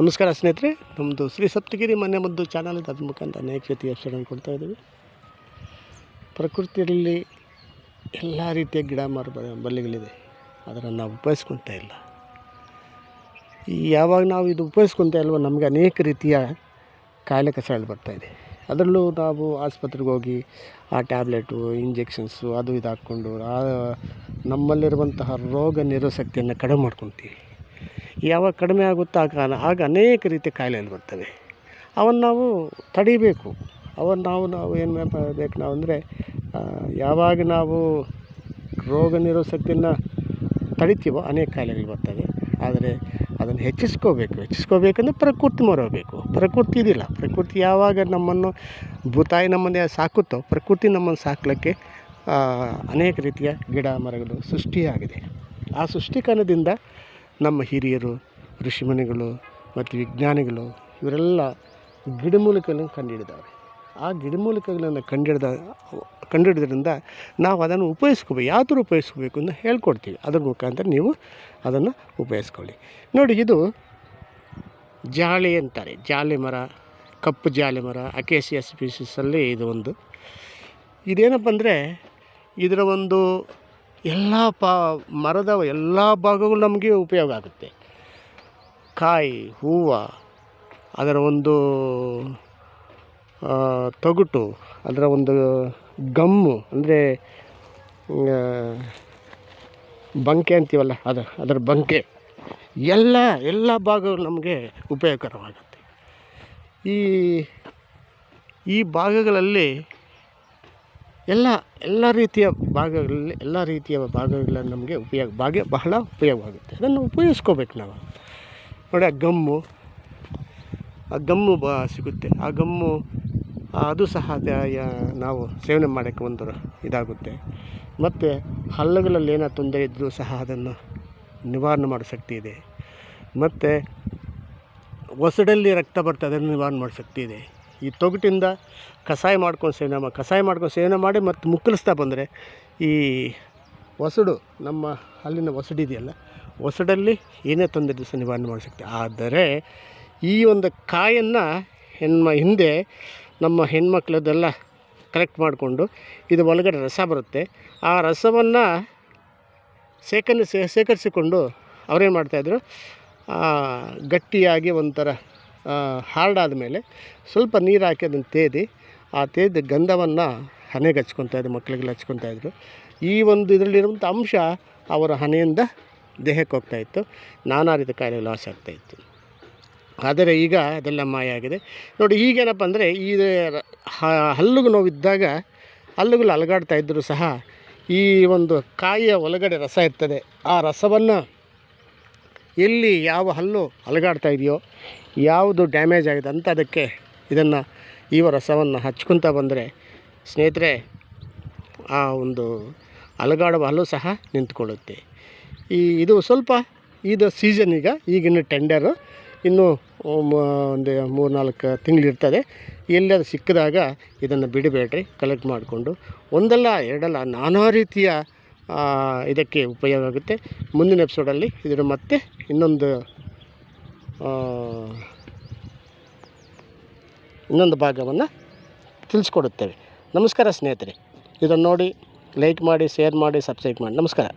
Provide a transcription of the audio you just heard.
ನಮಸ್ಕಾರ ಸ್ನೇಹಿತರೆ ನಮ್ಮದು ಶ್ರೀ ಸಪ್ತಗಿರಿ ಮನೆ ಮದ್ದು ಚಾನಲ್ ಅದ್ರ ಮುಖಾಂತರ ಅನೇಕ ರೀತಿ ಎಪಿಸೋಡನ್ನು ಕೊಡ್ತಾ ಇದ್ದೀವಿ. ಪ್ರಕೃತಿಯಲ್ಲಿ ಎಲ್ಲ ರೀತಿಯ ಗಿಡ ಮರ ಬಳ್ಳಿಗಳಿದೆ. ಅದನ್ನು ನಾವು ಉಪಯೋಗಿಸ್ಕೊತಾ ಇಲ್ಲ. ಈ ಯಾವಾಗ ನಾವು ಇದು ಉಪಯೋಗಿಸ್ಕೊತಾ ಇಲ್ವೋ, ನಮಗೆ ಅನೇಕ ರೀತಿಯ ಕಾಯಿಲೆ ಬರ್ತಾ ಬರ್ತಾಯಿದೆ ಅದರಲ್ಲೂ ನಾವು ಆಸ್ಪತ್ರೆಗೆ ಹೋಗಿ ಆ ಟ್ಯಾಬ್ಲೆಟು, ಇಂಜೆಕ್ಷನ್ಸು ಅದು ಇದು ಹಾಕ್ಕೊಂಡು, ಆ ನಮ್ಮಲ್ಲಿರುವಂತಹ ರೋಗ ನಿರೋಧಶಕ್ತಿಯನ್ನು ಕಡಿಮೆ ಮಾಡ್ಕೊತೀವಿ. ಯಾವಾಗ ಕಡಿಮೆ ಆಗುತ್ತೋ ಆಗ ಆಗ ಅನೇಕ ರೀತಿಯ ಕಾಯಿಲೆಗಳು ಬರ್ತವೆ. ಅವನ್ನು ನಾವು ತಡಿಬೇಕು. ಅವನ್ನು ನಾವು ನಾವು ಏನು ಮಾಡಬೇಕು ನಾವು ಅಂದರೆ ಯಾವಾಗ ನಾವು ರೋಗ ನಿರೋಧಶಕ್ತಿಯನ್ನು ತಡಿತೀವೋ ಅನೇಕ ಕಾಯಿಲೆಗಳು ಬರ್ತವೆ. ಆದರೆ ಅದನ್ನು ಹೆಚ್ಚಿಸ್ಕೋಬೇಕು. ಹೆಚ್ಚಿಸ್ಕೋಬೇಕಂದ್ರೆ ಪ್ರಕೃತಿ ಮರಬೇಕು ಪ್ರಕೃತಿ ಇದಿಲ್ಲ. ಪ್ರಕೃತಿ ಯಾವಾಗ ನಮ್ಮನ್ನು ಭೂತಾಯಿ ನಮ್ಮನ್ನೇ ಸಾಕುತ್ತೋ, ಪ್ರಕೃತಿ ನಮ್ಮನ್ನು ಸಾಕಲಿಕ್ಕೆ ಅನೇಕ ರೀತಿಯ ಗಿಡ ಮರಗಳು ಸೃಷ್ಟಿಯಾಗಿದೆ. ಆ ಸೃಷ್ಟಿಕರಣದಿಂದ ನಮ್ಮ ಹಿರಿಯರು, ಋಷಿಮುನಿಗಳು ಮತ್ತು ವಿಜ್ಞಾನಿಗಳು ಇವರೆಲ್ಲ ಗಿಡಮೂಲಿಕೆಗಳನ್ನು ಕಂಡುಹಿಡಿದವ್ರೆ. ಆ ಗಿಡಮೂಲಿಕೆಗಳನ್ನು ಕಂಡುಹಿಡ್ದ, ಕಂಡುಹಿಡಿದ್ರಿಂದ ನಾವು ಅದನ್ನು ಉಪಯೋಗಿಸ್ಕೋಬೇಕು ಯಾವ ಥರ ಉಪಯೋಗಿಸ್ಕೋಬೇಕು ಅಂತ ಹೇಳ್ಕೊಡ್ತೀವಿ. ಅದ್ರ ಮುಖಾಂತರ ನೀವು ಅದನ್ನು ಉಪಯೋಗಿಸ್ಕೊಳ್ಳಿ. ನೋಡಿ, ಇದು ಜಾಳಿ ಅಂತಾರೆ. ಜಾಲಿ ಮರ, ಕಪ್ಪು ಜಾಲಿ ಮರ ಅಕೇಸಿಯ ಸ್ಪೀಸೀಸಲ್ಲಿ ಇದು ಒಂದು. ಇದೇನಪ್ಪ ಅಂದರೆ, ಇದರ ಒಂದು ಎಲ್ಲ ಪಾ, ಮರದ ಎಲ್ಲ ಭಾಗಗಳು ನಮಗೆ ಉಪಯೋಗ ಆಗುತ್ತೆ. ಕಾಯಿ, ಹೂವು, ಅದರ ಒಂದು ತೊಗಟು, ಅದರ ಒಂದು ಗಮ್ಮು, ಅಂದರೆ ಬಂಕೆ ಅಂತೀವಲ್ಲ, ಅದು, ಅದರ ಬಂಕೆ, ಎಲ್ಲ ಎಲ್ಲ ಭಾಗಗಳು ನಮಗೆ ಉಪಯೋಗಕರವಾಗುತ್ತೆ. ಈ ಈ ಭಾಗಗಳಲ್ಲಿ ಎಲ್ಲ ಎಲ್ಲ ರೀತಿಯ ಭಾಗಗಳಲ್ಲಿ, ಎಲ್ಲ ರೀತಿಯ ಭಾಗಗಳ ನಮಗೆ ಉಪಯೋಗ ಭಾಗ ಬಹಳ ಉಪಯೋಗವಾಗುತ್ತೆ. ಅದನ್ನು ಉಪಯೋಗಿಸ್ಕೋಬೇಕು ನಾವು. ನೋಡಿ, ಆ ಗಮ್ಮು ಆ ಗಮ್ಮು ಬ, ಸಿಗುತ್ತೆ. ಆ ಗಮ್ಮು ಅದು ಸಹ ನಾವು ಸೇವನೆ ಮಾಡೋಕ್ಕೆ ಒಂದು ಇದಾಗುತ್ತೆ. ಮತ್ತು ಹಲ್ಲುಗಳಲ್ಲಿ ಏನೋ ತೊಂದರೆ ಇದ್ದರೂ ಸಹ ಅದನ್ನು ನಿವಾರಣೆ ಮಾಡೋ ಶಕ್ತಿ ಇದೆ. ಮತ್ತು ಒಸಡಲ್ಲಿ ರಕ್ತ ಬರ್ತದೆ, ಅದನ್ನು ನಿವಾರಣೆ ಮಾಡೋ ಶಕ್ತಿ ಇದೆ. ಈ ತೊಗಟಿಂದ ಕಷಾಯ ಮಾಡ್ಕೊಂಡು ಸೇವನೆ ಮಾಡಿ ಕಷಾಯ ಮಾಡ್ಕೊಂಡು ಸೇವನೆ ಮಾಡಿ ಮತ್ತು ಮುಕ್ಕಲಿಸ್ತಾ ಬಂದರೆ ಈ ಒಸಡು ನಮ್ಮ ಅಲ್ಲಿನ ಹೊಸಡು ಇದೆಯಲ್ಲ ಒಸಡಲ್ಲಿ ಏನೇ ತೊಂದರೆ ದಿವಸ ನಿವಾರಣೆ ಮಾಡಿಸುತ್ತೆ ಆದರೆ ಈ ಒಂದು ಕಾಯನ್ನು ಹೆಣ್ಮ ಹಿಂದೆ ನಮ್ಮ ಹೆಣ್ಮಕ್ಳದೆಲ್ಲ ಕಲೆಕ್ಟ್ ಮಾಡಿಕೊಂಡು ಇದು ಒಳಗಡೆ ರಸ ಬರುತ್ತೆ. ಆ ರಸವನ್ನು ಶೇಖರಿಸಿ, ಶೇಖರಿಸಿಕೊಂಡು ಅವ್ರೇನು ಮಾಡ್ತಾಯಿದ್ರು ಗಟ್ಟಿಯಾಗಿ ಒಂಥರ ಹಾರ್ಡ್ ಆದಮೇಲೆ ಸ್ವಲ್ಪ ನೀರು ಹಾಕಿ ಅದನ್ನು ತೇದಿ, ಆ ತೇದ ಗಂಧವನ್ನು ಹಣೆಗೆ ಹಚ್ಕೊತಾಯಿದ್ರು ಮಕ್ಕಳಿಗೆಲ್ಲ ಹಚ್ಕೊತಾಯಿದ್ರು ಈ ಒಂದು ಇದರಲ್ಲಿರುವಂಥ ಅಂಶ ಅವರ ಹಣೆಯಿಂದ ದೇಹಕ್ಕೆ ಹೋಗ್ತಾಯಿತ್ತು ನಾನಾ ರೀತಿಯ ಕಾಯಿಲೆ ಲಾಸ್ ಆಗ್ತಾಯಿತ್ತು ಆದರೆ ಈಗ ಅದೆಲ್ಲ ಮಾಯ ಆಗಿದೆ. ನೋಡಿ ಈಗೇನಪ್ಪ ಅಂದರೆ ಈ ಹಲ್ಲುಗೆ ನೋವಿದ್ದಾಗ ಹಲ್ಲುಗಳು ಅಲಗಾಡ್ತಾ ಇದ್ದರೂ ಸಹ ಈ ಒಂದು ಕಾಯಿಯ ಒಳಗಡೆ ರಸ ಇರ್ತದೆ. ಆ ರಸವನ್ನು ಎಲ್ಲಿ ಯಾವ ಹಲ್ಲು ಅಲುಗಾಡ್ತಾ ಇದೆಯೋ, ಯಾವುದು ಡ್ಯಾಮೇಜ್ ಆಗಿದೆ ಅಂತ ಅದಕ್ಕೆ ಇದನ್ನು ಈ ರಸವನ್ನು ಹಚ್ಕೊತ ಬಂದರೆ, ಸ್ನೇಹಿತರೆ, ಆ ಒಂದು ಅಲಗಾಡುವ ಹಲ್ಲು ಸಹ ನಿಂತ್ಕೊಳ್ಳುತ್ತೆ. ಈ ಇದು ಸ್ವಲ್ಪ ಇದು ಸೀಸನ್ ಈಗ, ಈಗಿನ ಟೆಂಡರು ಇನ್ನೂ ಒಂದು ಮೂರು ನಾಲ್ಕು ತಿಂಗಳಿರ್ತದೆ ಎಲ್ಲಿ ಅದು ಸಿಕ್ಕಿದಾಗ ಇದನ್ನು ಬಿಡಬೇಡ್ರಿ ಕಲೆಕ್ಟ್ ಮಾಡಿಕೊಂಡು. ಒಂದಲ್ಲ, ಎರಡಲ್ಲ, ನಾನಾ ರೀತಿಯ ಇದಕ್ಕೆ ಉಪಯೋಗ ಆಗುತ್ತೆ. ಮುಂದಿನ ಎಪಿಸೋಡಲ್ಲಿ ಇದರ ಮತ್ತೆ ಇನ್ನೊಂದು ಇನ್ನೊಂದು ಭಾಗವನ್ನು ತಿಳಿಸ್ಕೊಡುತ್ತೇವೆ. ನಮಸ್ಕಾರ ಸ್ನೇಹಿತರೆ. ಇದನ್ನು ನೋಡಿ ಲೈಕ್ ಮಾಡಿ ಶೇರ್ ಮಾಡಿ ಸಬ್ಸ್ಕ್ರೈಬ್ ಮಾಡಿ. ನಮಸ್ಕಾರ.